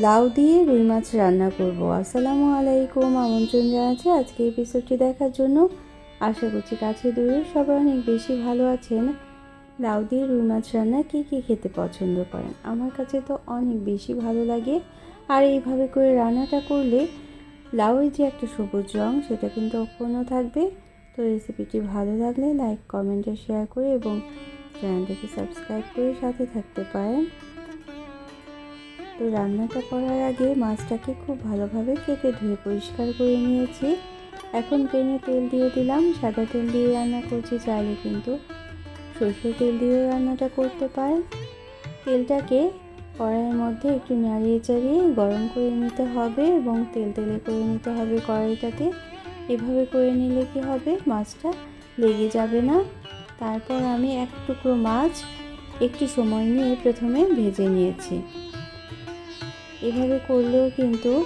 লাউ দিয়ে রুই মাছ রান্না করব। আসসালামু আলাইকুম, আমন্ত্রণ জানাচ্ছি আজকে এপিসোডটি দেখার জন্য। আশা করছি কাছে দূরে সবাই অনেক বেশি ভালো আছেন। লাউ দিয়ে রুই মাছ রান্না কী কী খেতে পছন্দ করেন? আমার কাছে তো অনেক বেশি ভালো লাগে। আর এইভাবে করে রান্নাটা করলে লাউয়ের যে একটা সবুজ রং, সেটা কিন্তু অক্ষুণ্ণ থাকবে। তো রেসিপিটি ভালো লাগলে লাইক কমেন্টে শেয়ার করে এবং চ্যানেলটাকে সাবস্ক্রাইব করে সাথে থাকতে পারেন। তো রান্নাটা করার আগে মাছটাকে খুব ভালোভাবে কেটে ধুয়ে পরিষ্কার করে নিয়েছি। এখন পেনে তেল দিয়ে দিলাম। সাদা তেল দিয়ে রান্না করছি, চাইলে কিন্তু সরষের তেল দিয়েও রান্নাটা করতে পারেন। তেলটাকে কড়াইয়ের মধ্যে একটু নাড়িয়ে চাড়িয়ে গরম করে নিতে হবে এবং তেল তেলে করে নিতে হবে কড়াইটাতে। এভাবে করে নিলে কি হবে? মাছটা লেগে যাবে না। তারপর আমি এক টুকরো মাছ একটু সময় নিয়ে প্রথমে ভেজে নিয়েছি। এভাবে করলেও কিন্তু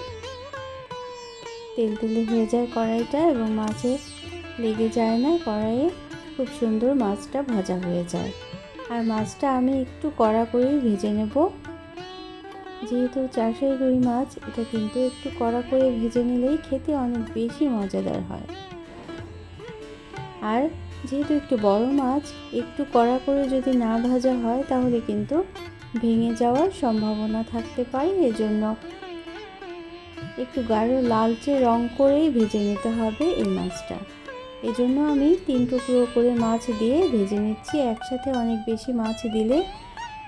তেল তেলে হয়ে যায় কড়াইটা এবং মাছে লেগে যায় না। কড়াইয়ে খুব সুন্দর মাছটা ভাজা হয়ে যায়। আর মাছটা আমি একটু কড়া করেই ভেজে নেব। যেহেতু চাষের রুই মাছ, এটা কিন্তু একটু কড়া করে ভেজে নিলেই খেতে অনেক বেশি মজাদার হয়। আর যেহেতু একটু বড় মাছ, একটু কড়া করে যদি না ভাজা হয়, তাহলে কিন্তু ভেঙে যাওয়ার সম্ভাবনা থাকতে পারে এজন্য। একটু গাঢ় লালচে রং করেই ভেজে নিতে হবে এই মাছটা। এজন্য আমি তিন টুকরো করে মাছ দিয়ে ভেজে নিচ্ছি। একসাথে অনেক বেশি মাছ দিলে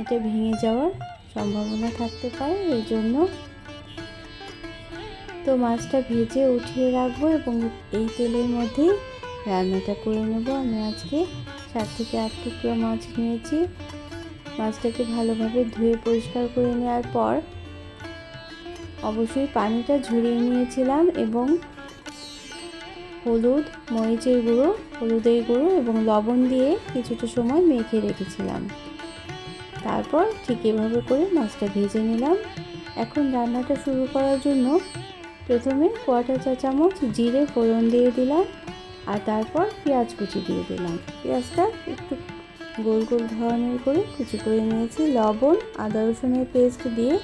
এটা ভেঙে যাওয়ার সম্ভাবনা থাকতে পারে এই জন্য তো মাছটা ভেজে উঠিয়ে রাখব এবং এই তেলের মধ্যেই রান্নাটা করে নেব। আমি আজকে সাত থেকে আট টুকরো মাছ নিয়েছি। মাছটাকে ভালোভাবে ধুয়ে পরিষ্কার করে নেওয়ার পর অবশ্যই পানিটা ঝরিয়ে নিয়েছিলাম এবং হলুদ, মরিচের গুঁড়ো, হলুদের গুঁড়ো এবং লবণ দিয়ে কিছুটা সময় মেখে রেখেছিলাম। তারপর ঠিক এভাবে করে মাছটা ভেজে নিলাম। এখন রান্নাটা শুরু করার জন্য প্রথমে কোয়াটার চা চামচ জিরে ফোড়ন দিয়ে দিলাম আর তারপর পেঁয়াজ কুচি দিয়ে দিলাম। পেঁয়াজটা একটু গোল গোল ধরনের করে কুচি করে নিয়েছি। লবণ, আদা রসুনের পেস্ট দিয়ে।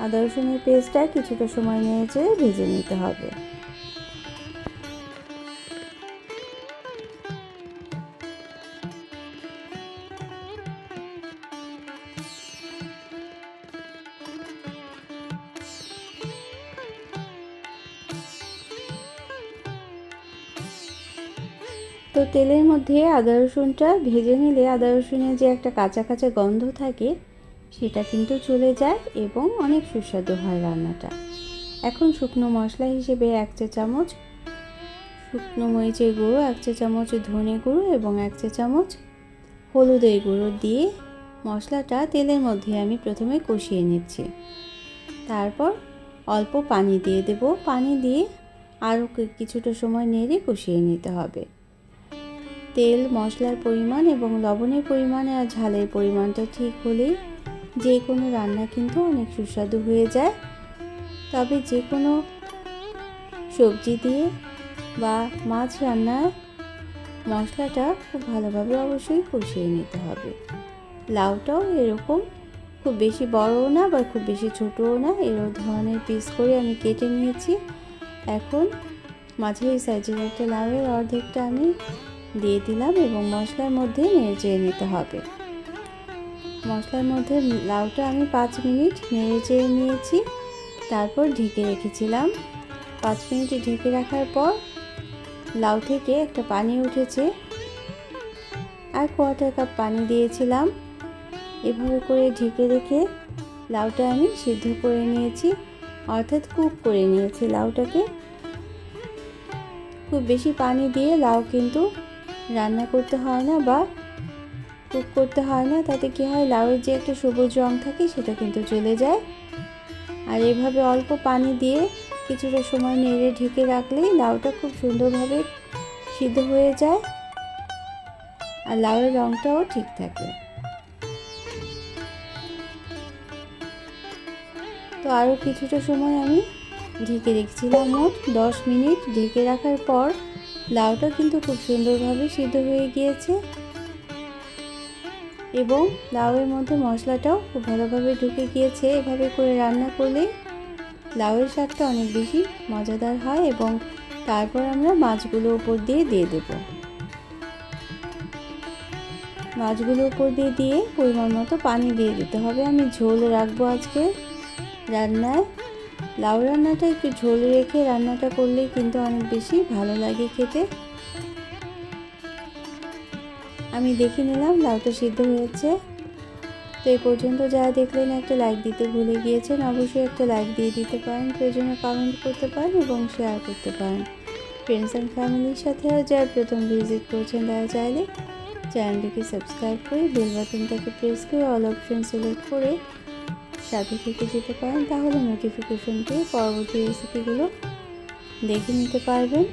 আদা রসুনের পেস্টটা কিছুটা সময় নিয়েছে ভেজে নিতে হবে। তো তেলের মধ্যে আদা রসুনটা ভেজে নিলে আদা রসুনের যে একটা কাঁচা কাঁচা গন্ধ থাকে, সেটা কিন্তু চলে যায় এবং অনেক সুস্বাদু হয় রান্নাটা। এখন শুকনো মশলা হিসেবে এক চা চামচ, শুকনো মরিচের গুঁড়ো, এক চা চামচ ধনে গুঁড়ো এবং এক চা চামচ হলুদের গুঁড়ো দিয়ে মশলাটা তেলের মধ্যে আমি প্রথমে কষিয়ে নিচ্ছি। তারপর অল্প পানি দিয়ে দেব। পানি দিয়ে আরও কিছুটা সময় নেড়ে কষিয়ে নিতে হবে। তেল, মশলার পরিমাণ এবং লবণের পরিমাণ আর ঝালের পরিমাণটা ঠিক হলেই যে কোনো রান্না কিন্তু অনেক সুস্বাদু হয়ে যায়। তবে যে কোনো সবজি দিয়ে বা মাছ রান্নার মশলাটা খুব ভালোভাবে অবশ্যই কষিয়ে নিতে হবে। লাউটাও এরকম, খুব বেশি বড়ও না বা খুব বেশি ছোটও না এরকম ধরনের পিস করে আমি কেটে নিয়েছি। এখন মাঝারি সাইজের একটা লাউয়ের অর্ধেকটা আমি দিয়ে দিলাম এবং মশলার মধ্যে নেড়ে নিতে হবে। মশলার মধ্যে লাউটা আমি পাঁচ মিনিট নেড়ে চেড়ে নিয়েছি। তারপর ঢেকে রেখেছিলাম। পাঁচ মিনিট ঢেকে রাখার পর লাউ থেকে একটা পানি উঠেছে। আর কোয়াটার কাপ পানি দিয়েছিলাম। এভাবে করে ঢেকে রেখে লাউটা আমি সিদ্ধ করে নিয়েছি। অর্থাৎ কুক করে নিয়েছি লাউটাকে। খুব বেশি পানি দিয়ে লাউ কিন্তু রান্না করতে হয় না বা কুক করতে হয় না, তাতে কী হয়? লাউয়ের যে একটা সবুজ রং থাকে, সেটা কিন্তু চলে যায়। আর এভাবে অল্প পানি দিয়ে কিছুটা সময় নেড়ে ঢেকে রাখলেই লাউটা খুব সুন্দরভাবে সিদ্ধ হয়ে যায় আর লাউয়ের রঙটাও ঠিক থাকে। তো আরও কিছুটা সময় আমি ঢেকে রেখেছিলাম মোট দশ মিনিট। ঢেকে রাখার পর লাউটা কিন্তু খুব সুন্দরভাবে সিদ্ধ হয়ে গিয়েছে। এবং লাউয়ের মধ্যে মশলাটাও খুব ভালোভাবে ঢুকে গিয়েছে। এভাবে করে রান্না করলে লাউয়ের শাকটা অনেক বেশি মজাদার হয় এবং তারপর আমরা মাছগুলো উপর দিয়ে দিয়ে দেব। মাছগুলো উপর দিয়ে দিয়ে পরিমাণ মতো পানি দিয়ে দিতে হবে। আমি ঝোল রাখব আজকে রান্নায়। লাউ রান্নাটা একটু ঝোল রেখে রান্নাটা করলে কিন্তু অনেক বেশি ভালো লাগে খেতে। আমি দেখে নিলাম লাউটা সিদ্ধ হয়েছে। তো এই পর্যন্ত যারা দেখলেন একটা লাইক দিতে ভুলে গিয়েছেন, অবশ্যই একটা লাইক দিয়ে দিতে পারেন, প্রয়োজনে কমেন্ট করতে পারেন এবং শেয়ার করতে পারেন। ফ্রেন্ডস অ্যান্ড ফ্যামিলির সাথে যারা প্রথম ভিজিট করছেন তারা চাইলে চ্যানেলটিকে সাবস্ক্রাইব করে বেল বাটনটাকে প্রেস করে অল অপশন সিলেক্ট করে সাথে থেকে যেতে পারেন, তাহলে নোটিফিকেশন পেয়ে পরবর্তী রেসিপিগুলো দেখে নিতে পারবেন।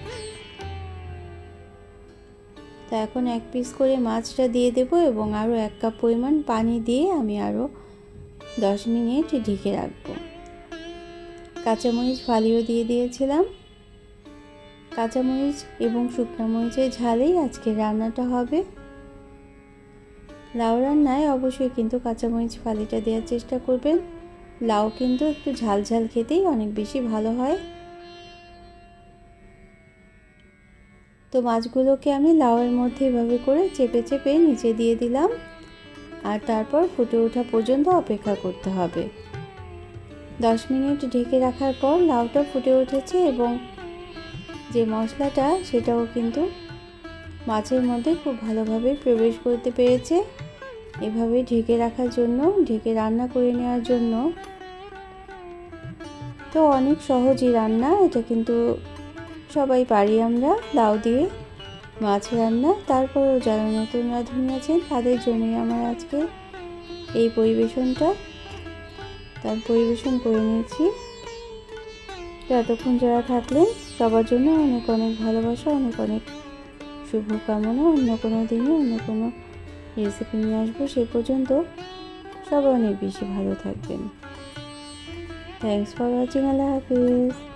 তো এখন এক পিস করে মাছটা দিয়ে দেব এবং আরও এক কাপ পরিমাণ পানি দিয়ে আমি আরও দশ মিনিট ঢেকে রাখব। কাঁচামরিচ ফালিও দিয়ে দিয়েছিলাম। কাঁচামরিচ এবং শুকনো মরিচের ঝালেই আজকে রান্নাটা হবে। লাউ রান্নায় অবশ্যই কিন্তু কাঁচামরিচ ফালিটা দেওয়ার চেষ্টা করবেন। লাউ কিন্তু একটু ঝাল ঝাল খেতেই অনেক বেশি ভালো হয়। তো মাছগুলোকে আমি লাউয়ের মধ্যে এভাবে করে চেপে চেপে নিচে দিয়ে দিলাম। আর তারপর ফুটে ওঠা পর্যন্ত অপেক্ষা করতে হবে। দশ মিনিট ঢেকে রাখার পর লাউটা ফুটে উঠেছে এবং যে মশলাটা সেটাও কিন্তু মাছের মধ্যে খুব ভালোভাবে প্রবেশ করতে পেরেছে। এভাবে ঢেকে রাখার জন্য, ঢেকে রান্না করে নেওয়ার জন্য। তো অনেক সহজই রান্না, এটা কিন্তু সবাই পারি আমরা, লাউ দিয়ে মাছ রান্না। তারপরেও যারা নতুন রাঁধুনি আছেন, তাদের জন্যই আমার আজকে এই পরিবেশনটা। তার পরিবেশন করে নিয়েছি। তো এতক্ষণ যারা থাকলেন, সবার জন্য অনেক অনেক ভালোবাসা, অনেক অনেক শুভকামনা। অন্য কোনো দিনে অন্য কোনো রেসিপি নিয়ে আসব। সে পর্যন্ত সবাই অনেক বেশি ভালো থাকবেন। থ্যাংকস ফর ওয়াচিং আল্লাহ হাফিজ।